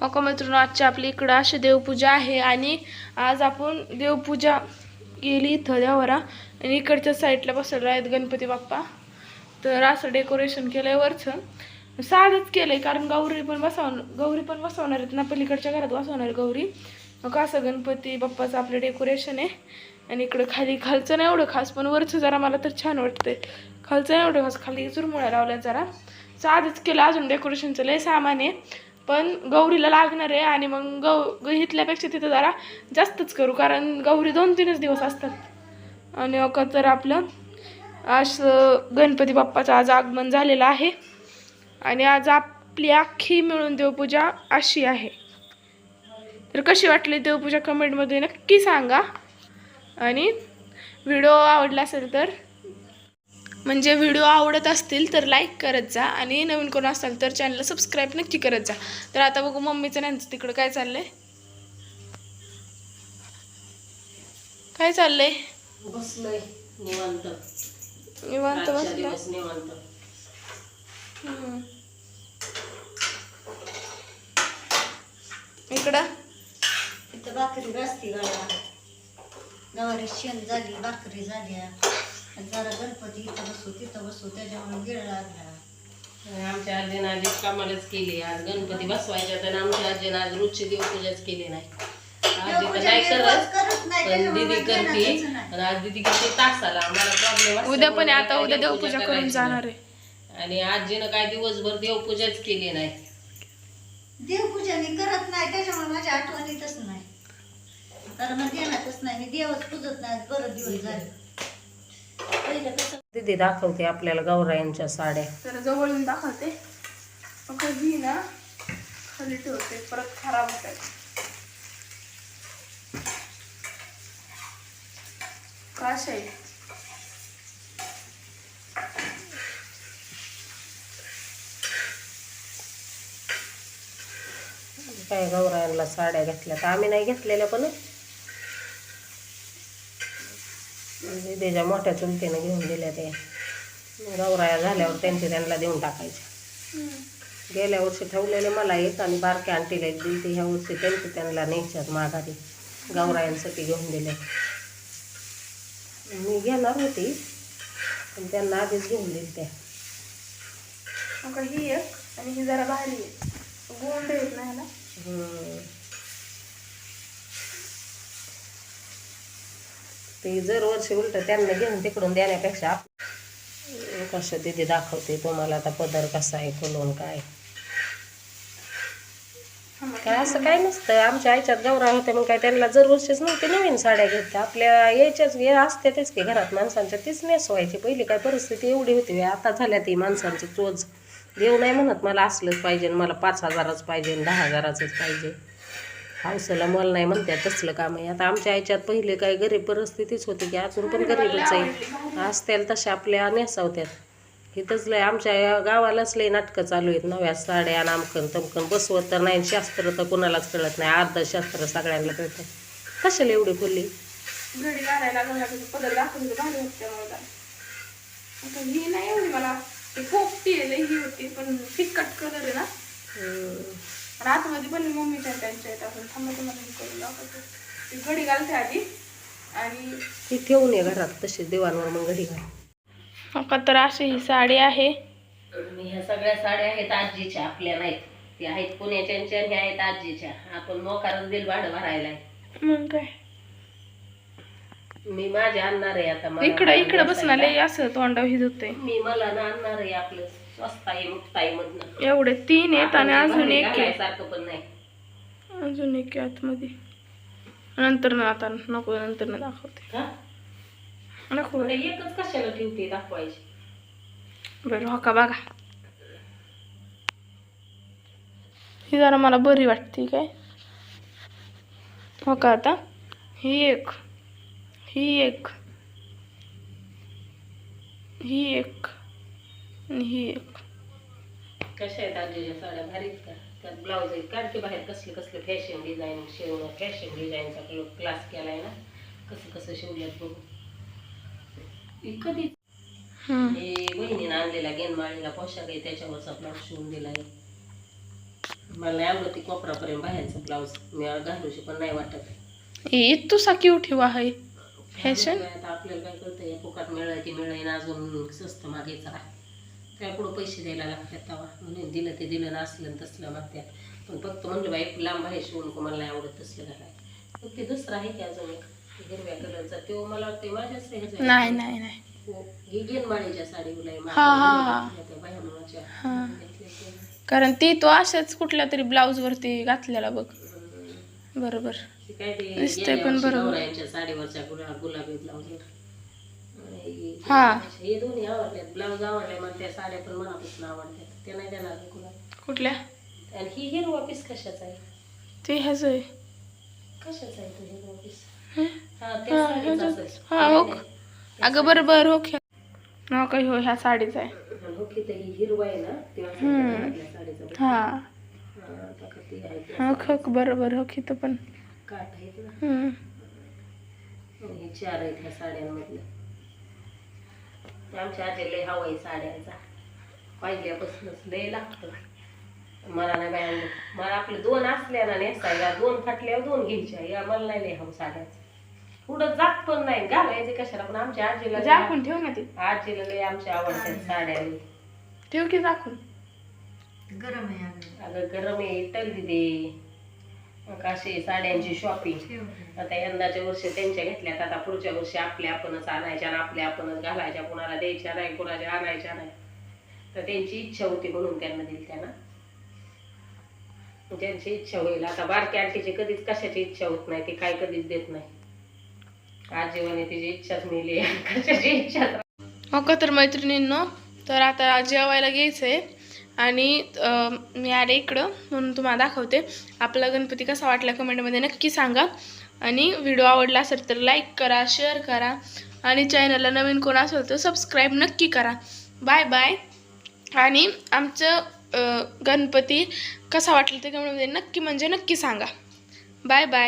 अका मैत्रिणी आजची आपली इकडं अशी देवपूजा आहे आणि आज आपण देवपूजा केली इथं देवारा आणि इकडच्या साईडला बसवलं आहेत गणपती बाप्पा. तर असं डेकोरेशन केलंय वरचं. साधंच केलंय कारण गौरी पण बसवणार गौरी पण बसवणार आहेत ना. पलीकडच्या घरात बसवणार आहे गौरी. मग असं गणपती बाप्पाचं आपलं डेकोरेशन आहे. आणि इकडं खाली खालचं नाही एवढं खास पण वरचं जरा मला तर छान वाटतंय. खालचं नाही एवढं खास खाली चुरमुळ्या लावल्या जरा. साधंच केलं अजून डेकोरेशनचं लय सामान आहे. पण गौरीला लागणार आहे आणि मग गौ ग- इथल्यापेक्षा तिथं जरा जास्तच करू कारण गौरी दोन तीनच दिवस असतात. आणि अका तर आपलं असं गणपती बाप्पाचं आज आगमन झालेलं आहे. आणि आज आपली अख्खी मिळून देवपूजा अशी आहे. तर कशी वाटली देवपूजा कमेंटमध्ये नक्की सांगा. आणि व्हिडिओ आवडला असेल तर म्हणजे व्हिडिओ आवडत असतील तर लाईक करत जा. आणि नवीन कोण असाल तर चॅनलला सबस्क्राईब नक्की करत जा. तर आता बघू मम्मीचं त्यांचं तिकडं काय चाललंय. काय चाललंय? बसलोय निवांत. बसला? निवांत. इकडं? इथं भाकरी घासती गाड्या गवारी शेण झाली भाकरी झाल्या. आणि जरा गणपती इथं बसू तिथं बसू त्याच्यामुळे वेळ लागला आणि आमच्या आजीनं आधी कामालाच केली. आज गणपती बसवायच्या तर आमच्या आजीनं आज रोजची देवपूजाच केली नाही. आजी तर करत पण दीदी करते. आणि आज दीदी तासाला. आम्हाला प्रॉब्लेम उद्या पण आहे, आता उद्या देवपूजा करून जाणार आहे. आणि आजीनं काय दिवसभर देवपूजाच केली नाही. देवपूजा मी करत नाही त्याच्यामुळे माझ्या आठवणीतच नाही. कारण मला ध्यानातच नाही. मी देवच पूजत नाही बरं दिवस झाले. दीदी दाखवते आपल्याला गौरायांच्या साड्या. तर जवळून दाखवते. कधी ना खाली ठेवते परत खराब होतात काश आहे. काय गौरायांना साड्या घेतल्या तर आम्ही नाही घेतलेल्या पण. म्हणजे त्याच्या मोठ्या चुलतीनं घेऊन दिल्या ते गौराया झाल्यावर त्यांचे त्यांना देऊन टाकायचे. गेल्या वर्षी ठेवलेले मला एक आणि बारक्या आंटीला एक दिली ह्या वर्षी त्यांचे त्यांना न्यायच्यात माघारी. गौरायांसाठी घेऊन दिले मी घेणार होती पण त्यांना आधीच घेऊन दिली त्या ही एक आणि ही जरा भारी आहे गोंड येत नाही ना हम्म. ते जर वर्षी उलट त्यांना घेऊन तिकडून देण्यापेक्षा कसं तिथे दाखवते तुम्हाला आता पदर कसा आहे फुलवून काय? काय असं काय नसतं. आमच्या आईच्यात गौरा होत्या मग काय त्यांना जर वर्षीच नव्हते नवीन साड्या घेतल्या. आपल्या यायच्याच हे असते तेच की घरात माणसांच्या तीच नेसवायची पहिली काय परिस्थिती एवढी होती आता झाल्या ती माणसांची चोच. देऊ नाही म्हणत मला असलंच पाहिजे मला पाच हजारच पाहिजे दहा हजाराचंच पाहिजे. हौसला मला नाही म्हणते तसलं काम आहे. आता आमच्या आईच्यात पहिले काय गरीब परिस्थितीच होती की अजून पण गरीबच आहे. असतील तशा आपल्या नेसावत्यात. इथंच लय आमच्या गावालाच लय नाटकं चालू आहेत. नव्या साड्या नामकन तमकन बसवत तर नाही शास्त्र तर कुणालाच कळत नाही. अर्ध शास्त्र सगळ्यांना कळतं. कशाला एवढी आता ही नाही एवढी मला. ती ही होती पण फिक्कट कलर आहे ना. आणि आतमध्ये पण मम्मीच्या त्यांच्या आहेत आपण थांबा तुम्हाला हे करून दाखवते. ती घडी घालते आधी आणि ती ठेवून ये घरात तशी देवांवर मग घडी घाल. का तर अशी ही साडी आहे. आणि ह्या सगळ्या साड्या आहेत आजीच्या आपल्या नाहीत. त्या आहेत पुण्याच्या ह्या आहेत आजीच्या. आपण मोकारच बिल भाडं भरायला आहे. मग काय? मी माझ्या आणणार आहे आता मला. इकडं इकडं बसायला. बसणार असं तोंडाव ही होते मी मला ना आणणार आहे आपलं. स्वस्ताई मुक्ताई मधनं. एवढे तीन आहेत आणि अजून एक आहे. सारखं पण नाही. अजून एक आहे आतमध्ये. नंतर ना आता नको नंतर ना दाखवते. हा? नको. मला एकच कशाला ठेवते दाखवायची? बरं हो का बघा. ही जरा मला बरी वाटते काय? हो का आता? ही एक. ही एक. ही एक. आणि ही एक. कशा आहेत आजीच्या साड्या? भारीत का? त्यात ब्लाऊज आहेत. काढते बाहेर कसले कसले फॅशन डिझाईन शिवणं फॅशन डिझाईनचा क्लास केलाय ना? कसं कसं शिवल्यात बघू. कधी. हे बहिणीनं आणलेला गेनमाळीला पोशाख आहे त्याच्यावरचा ब्लाऊज शिवून दिलाय. मला नाही आवडत ती कोपरापर्यंत बाहेरचं ब्लाऊज मी घालूशी पण नाही वाटत. ए तुसा क्यूट ठेवा आहे फॅशन आपल्याला काय कळतं या फुकाट मिळालं की मिळेल अजून स्वस्त मागायचा काय पुढं पैसे द्यायला लागतात तेव्हा? म्हणून दिलं ते दिलं नसलं आणि तसलं मागतात पण फक्त म्हणलं बाई लांब आहे शिवून को मला नाही आवडत तसलं घालाय मग ते दुसरं आहे की अजून एक हिरव्या कलरचा. तो मला वाटतं माझ्याच. नाही नाही नाही. हो, साडीला मुलाच्या. कारण ती तो अशाच कुठल्या तरी ब्लाऊज वरती घातलेला बघ. बरोबर. दिसतंय पण बरोबर. साडीवरच्या गुला गुलाबी ब्लाऊजवर हा. हे दोन्ही आवडल्यात ब्लाऊज आवडले मग त्या साड्या पण मनापासून आवडल्यात त्या नाही देणार मी कुठल्या आणि ही हिरवा पीस कशाचा आहे ते ह्याच आहे कशाचा आहे तो हिरवा पीस हं? हा त्या हा. हा, हो. अगं बरोबर हो हो काही हो ह्या साडीचा आहे. हो की ते ही हिरवा आहे ना तेव्हा हम्म. घरातल्या साडीचा बघ. हा हा, आता का ती आहे ती हो खक बरोबर हो की तो पण काठ आहेत ना हम्म. आणि हे चार आहेत ह्या साड्यांमधल्या ते आमच्या आजी लय हवा आहे साड्यांचा. पहिल्यापासूनच लय लागतं मला नाही बाय मला आपले दोन असल्या ना नेसायला दोन फाटल्यावर दोन घ्यायच्या. या मला नाही लय हवं साड्याचं. पुढं जात पण नाही. घालायचे कशाला? पण आमच्या आजीला झाकून ठेव ना ते. आजीला लय आमच्या आवडतात साड्या. ठेव की झाकून. गरम आहे अगं. गरम आहे इटल दिदे मग अशी साड्यांची शॉपिंग आता यंदाच्या वर्षी त्यांच्या घेतल्यात आता पुढच्या वर्षी आपल्या आपणच आणायच्या आणि आपल्या आपणच घालायच्या. कुणाला द्यायच्या नाही कुणाच्या आणायच्या नाही. तर त्यांची इच्छा होती म्हणून त्यांना दिली त्यांना. ज्यांची इच्छा होईल आता बारक्या आंटीची कधीच कशाची इच्छा होत नाही ती काय कधीच देत नाही. आजीवाने तिची इच्छाच मिळली कशाची इच्छा? हो का तर मैत्रिणींनो तर आता जेवायला घ्यायचं आहे आणि मी आले इकडं म्हणून तुम्हाला दाखवते. आपला गणपती कसा वाटला कमेंटमध्ये नक्की सांगा. आणि व्हिडिओ आवडला असेल तर लाईक करा शेअर करा. आणि चॅनलला नवीन कोण असेल तर सबस्क्राईब नक्की करा. Bye bye. आणि आमचं गणपती कसा वाटला ते कमेंटमध्ये नक्की म्हणजे नक्की सांगा. Bye bye.